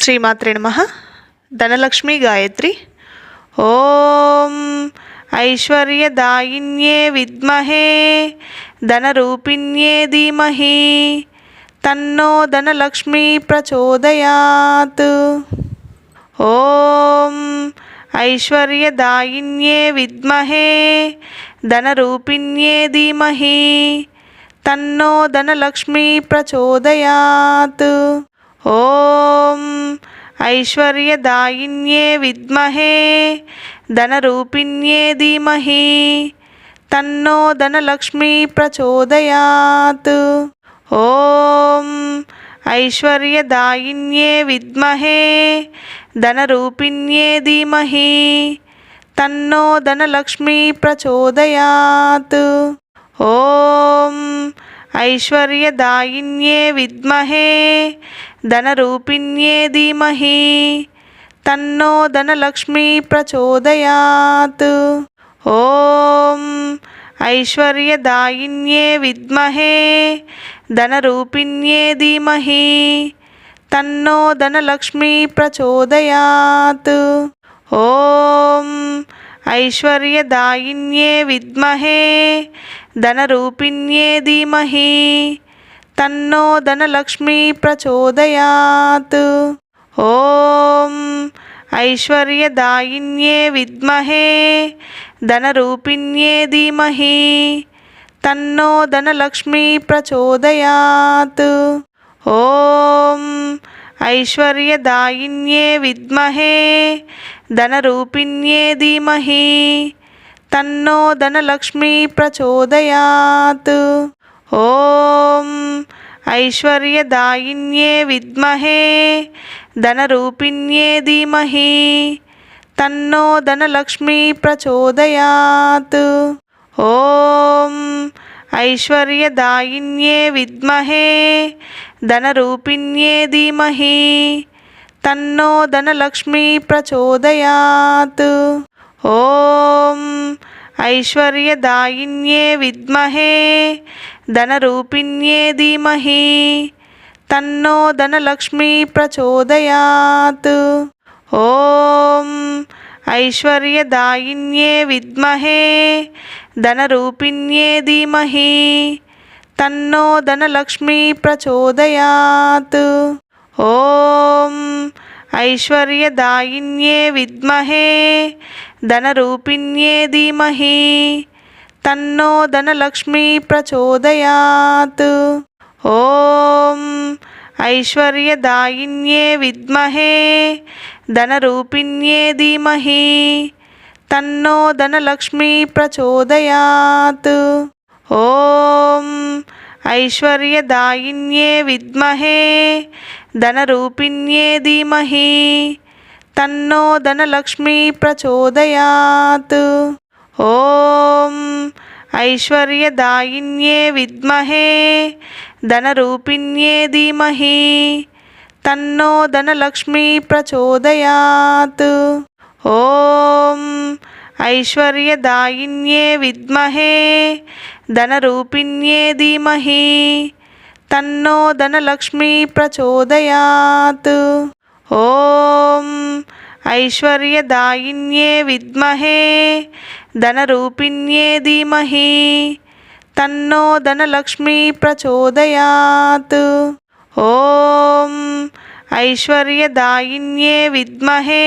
శ్రీమాత్రే నమ. ధనలక్ష్మి గాయత్రి. ఓం ఐశ్వర్యదాయిన్యే విద్మహే ధనరూపిణ్యే ధీమహి తన్నో ధనలక్ష్మి ప్రచోదయాత్. ఓం ఐశ్వర్యదాయిన్యే విద్మహే ధనరూపిణ్యే ధీమహి తన్నో ధనలక్ష్మి ప్రచోదయాత్. ఓం ఐశ్వర్యదాయిన్యే విద్మహే ధనరూపిణ్యే ధీమహి తన్నో ధనలక్ష్మీ ప్రచోదయాత్. ఓం ఐశ్వర్యదాయిన్యే విద్మహే ధనరూపిణ్యే ధీమహి తన్నో ధనలక్ష్మీ ప్రచోదయాత్. ఓం ఐశ్వర్యదాయిన్యే విద్మహే ధనరూపిణ్యే ధీమహి తన్నో ధనలక్ష్మీ ప్రచోదయాత్ ఓం ఐశ్వర్యదాయిన్యే విద్మహే ధనరూపిణ్యే ధీమహి తన్నో ధనలక్ష్మీ ప్రచోదయాత్ ఓం ఐశ్వర్యదాయిన్యే విద్మహే ధనరూపిణ్యే ధీమహి తన్నో ధనలక్ష్మీ ప్రచోదయాత్ ఓం ఐశ్వర్యదాయిన్యే విద్మహే ధనరూపిణ్యే ధీమహి తన్నో ధనలక్ష్మీ ప్రచోదయాత్ ఓం ఐశ్వర్యదాయిన్యే విద్మహే ధనరూపిణ్యే ధీమహి తన్నో ధనలక్ష్మి ప్రచోదయాత్. ఓం ఐశ్వర్యదాయిన్యే విద్మహే ధనరూపిణ్యే ధీమహి తన్నో ధనలక్ష్మి ప్రచోదయాత్. ఓం ఐశ్వర్యదాయిన్యే విద్మహే ధనరూపిణ్యే ధీమహి తన్నో ధనలక్ష్మి ప్రచోదయాత్. ఓం ఐశ్వర్యదాయిన్యే విద్మహే ధనరూపిణ్యే ధీమహి తన్నో ధనలక్ష్మి ప్రచోదయాత్. ఓం ఐశ్వర్యదాయిన్యే విద్మహే ధనరూపిణ్యే ధీమహి తన్నో ధనలక్ష్మి ప్రచోదయాత్. ఓం ఐశ్వర్యదాయిన్యే విద్మహే ధనరూపిణ్యే ధీమహి తన్నో ధనలక్ష్మీ ప్రచోదయాత్. ఓం ఐశ్వర్యదాయిన్యే విద్మహే ధనరూపిణ్యే ధీమహి తన్నో ధనలక్ష్మీ ప్రచోదయాత్. ఓం ఐశ్వర్యదాయిన్యే విద్మహే ధనరూపిణ్యే ధీమహి తన్నో ధనలక్ష్మి ప్రచోదయాత్ ఓం ఐశ్వర్యదాయిన్యే విద్మహే ధనరూపిణ్యే ధీమహి తన్నో ధనలక్ష్మి ప్రచోదయాత్ ఓం ఐశ్వర్యదాయిన్యే విద్మహే ధనరూపిణ్యే ధీమహి తన్నో ధనలక్ష్మి ప్రచోదయాత్. ఓం ఐశ్వర్యదాయిన్యే విద్మహే ధనరూపిణ్యే ధీమహి తన్నో ధనలక్ష్మి ప్రచోదయాత్. ఓం ఐశ్వర్యదాయిన్యే విద్మహే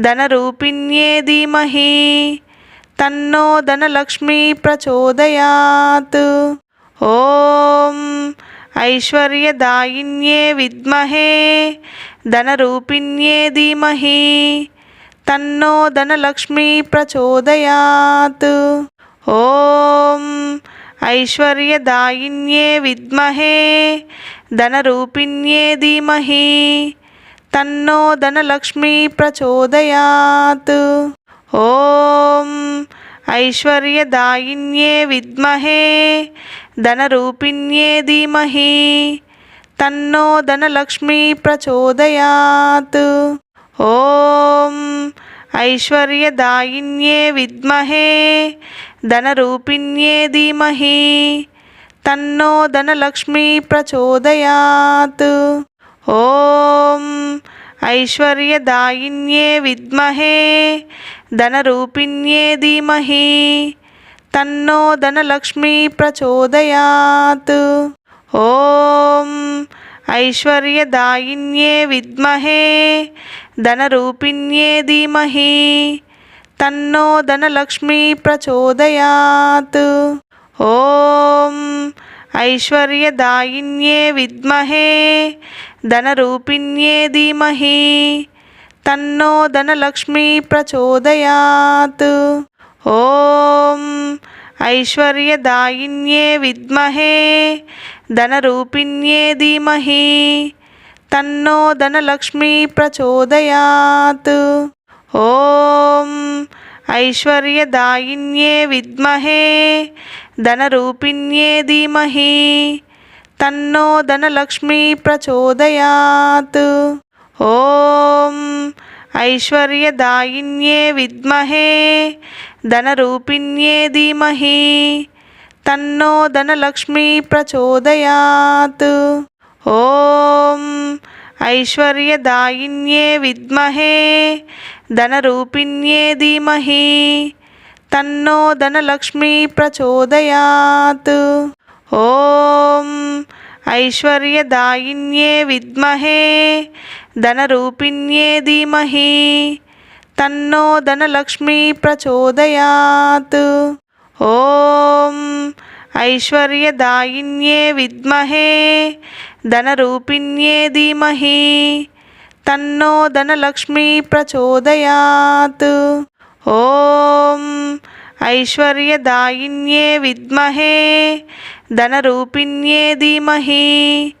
ధనరూపిణ్యే ధీమహి తన్నో ధనలక్ష్మి ప్రచోదయాత్. ఓం ఐశ్వర్యదాయిన్యే విద్మహే ధనరూపిణ్యే ధీమహి తన్నో ధనలక్ష్మీ ప్రచోదయాత్. ఓం ఐశ్వర్యదాయిన్యే విద్మహే ధనరూపిణ్యే ధీమహి తన్నో ధనలక్ష్మీ ప్రచోదయాత్. ఓం ఐశ్వర్యదాయిన్యే విద్మహే ధనరూపిణ్యే ధీమహి తన్నో ధనలక్ష్మీ ప్రచోదయాత్. ఓం ఐశ్వర్యదాయిన్యే విద్మహే ధనరూపిణ్యే ధీమహి తన్నో ధనలక్ష్మీ ప్రచోదయాత్. ఓం ఐశ్వర్యదాయిన్యే విద్మహే ధనరూపిణ్యే ధీమహి తన్నో ధనలక్ష్మీ ప్రచోదయాత్. ఓం ఐశ్వర్యదాయిన్యే విద్మహే ధనరూపిణ్యే ధీమహి తన్నో ధనలక్ష్మీ ప్రచోదయాత్. ఓం ఐశ్వర్యదాయిన్యే విద్మహే ధనరూపిణ్యే ధీమహి తన్నో ధనలక్ష్మీ ప్రచోదయాత్. ఓం ఐశ్వర్యదాయిన్యే విద్మహే ధనరూపిణ్యే ధీమహి తన్నో ధనలక్ష్మీ ప్రచోదయాత్. ఓం ఐశ్వర్యదాయిన్యే విద్మహే ధనరూపిణ్యే ధీమహి తన్నో ధనలక్ష్మీ ప్రచోదయాత్. ఓం ఐశ్వర్యదాయిన్యే విద్మహే ధనరూపిణ్యే ధీమహి తన్నో ధనలక్ష్మీ ప్రచోదయాత్ ఓం ఐశ్వర్యదాయిన్యే విద్మహే ధనరూపిణ్యే ధీమహి తన్నో ధనలక్ష్మీ ప్రచోదయాత్ ఓం ఐశ్వర్యదాయిన్యే విద్మహే ధనరూపిణ్యే ధీమహి తన్నో ధనలక్ష్మీ ప్రచోదయాత్. ఓం ఐశ్వర్యదాయిన్యే విద్మహే ధనరూపిణ్యే ధీమహి తన్నో ధనలక్ష్మీ ప్రచోదయాత్. ఓం ఐశ్వర్యదాయిన్యే విద్మహే ధనరూపిణ్యే ధీమహి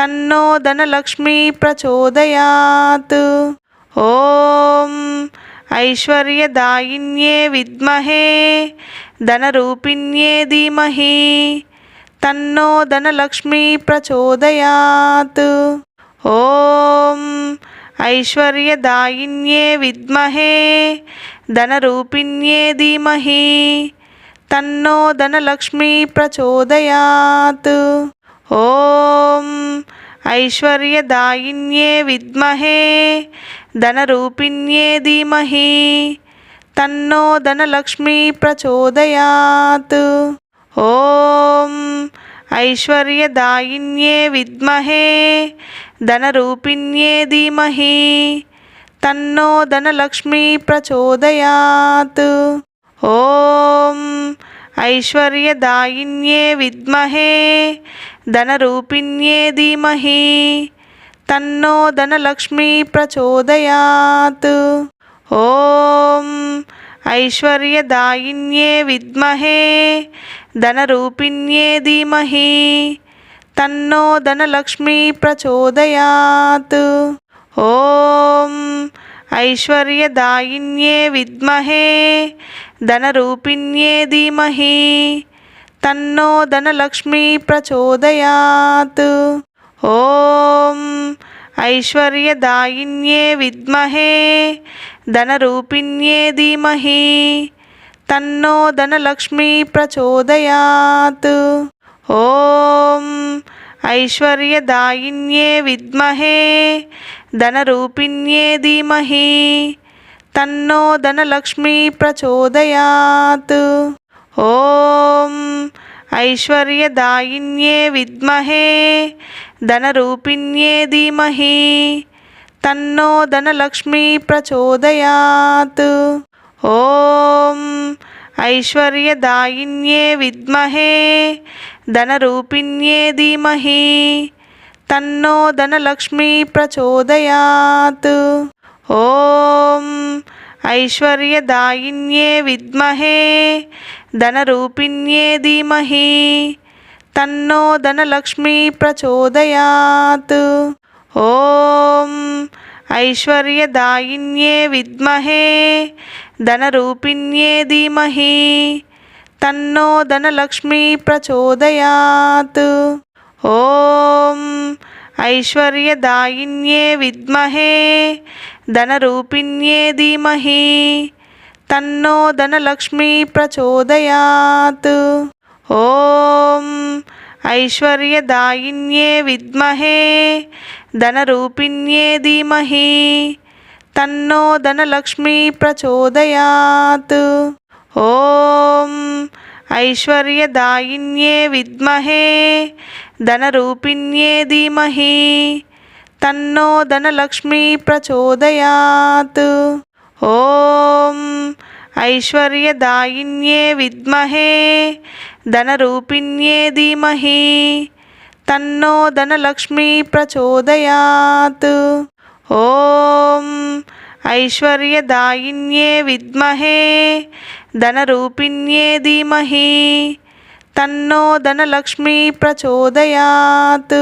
తన్నో ధనలక్ష్మీ ప్రచోదయాత్. ఓం ఐశ్వర్యదాయిన్యే విద్మహే ధనరూపిణ్యే ధీమహి తన్నో ధనలక్ష్మీ ప్రచోదయాత్. ఓం ఐశ్వర్యదాయిన్యే విద్మహే ధనరూపిణ్యే ధీమహి తన్నో ధనలక్ష్మీ ప్రచోదయాత్. ఓం ఐశ్వర్యదాయిన్యే విద్మహే ధనరూపిణ్యే ధీమహి తన్నో ధనలక్ష్మీ ప్రచోదయాత్. ఓం ఐశ్వర్యదాయిన్యే విద్మహే ధనరూపిణ్యే ధీమహి తన్నో ధనలక్ష్మీ ప్రచోదయాత్. ఓం ఐశ్వర్యదాయిన్యే విద్మహే ధనరూపిణ్యే ధీమహి తన్నో ధనలక్ష్మీ ప్రచోదయాత్ ఓం ఐశ్వర్యదాయిన్యే విద్మహే ధనరూపిణ్యే ధీమహి తన్నో ధనలక్ష్మీ ప్రచోదయాత్ ఓం ఐశ్వర్యదాయిన్యే విద్మహే ధనరూపిణ్యే ధీమహి తన్నో ధనలక్ష్మీ ప్రచోదయాత్ ఓం ఐశ్వర్యదాయిన్యే విద్మహే ధనరూపిణ్యే ధీమహి తన్నో ధనలక్ష్మీ ప్రచోదయాత్ ఓం ఐశ్వర్యదాయిన్యే విద్మహే ధనరూపిణ్యే ధీమహి తన్నో ధనలక్ష్మీ ప్రచోదయాత్ ఓం ఐశ్వర్యదాయిన్యే విద్మహే ధనరూపిణ్యే ధీమహి తన్నో ధనలక్ష్మీ ప్రచోదయాత్ ఓం ఐశ్వర్యదాయిన్యే విద్మహే ధనరూపిణ్యే ధీమహి తన్నో ధనలక్ష్మీ ప్రచోదయాత్ ఓం ఐశ్వర్యదాయిన్యే విద్మహే ధనరూపిణ్యే ధీమహి తన్నో ధనలక్ష్మీ ప్రచోదయాత్ ఓం ఐశ్వర్యదాయిన్యే విద్మహే ధనరూపిణ్యే ధీమహి తన్నో ధనలక్ష్మీ ప్రచోదయాత్. ఓం ఐశ్వర్యదాయిన్యే విద్మహే ధనరూపిణ్యే ధీమహి తన్నో ధనలక్ష్మీ ప్రచోదయాత్. ఓం ఐశ్వర్యదాయిన్యే విద్మహే ధనరూపిణ్యే ధీమహి తన్నో ధనలక్ష్మీ ప్రచోదయాత్. ఓం ఐశ్వర్యదాయిన్యే విద్మహే ధనరూపిణ్యే ధీమహి తన్నో ధనలక్ష్మీ ప్రచోదయాత్. ఓం ఐశ్వర్యదాయిన్యే విద్మహే ధనరూపిణ్యే ధీమహి తన్నో ధనలక్ష్మీ ప్రచోదయాత్. ఓం ఐశ్వర్యదాయిన్యే విద్మహే ధనరూపిణ్యే ధీమహి తన్నో ధనలక్ష్మీ ప్రచోదయాత్.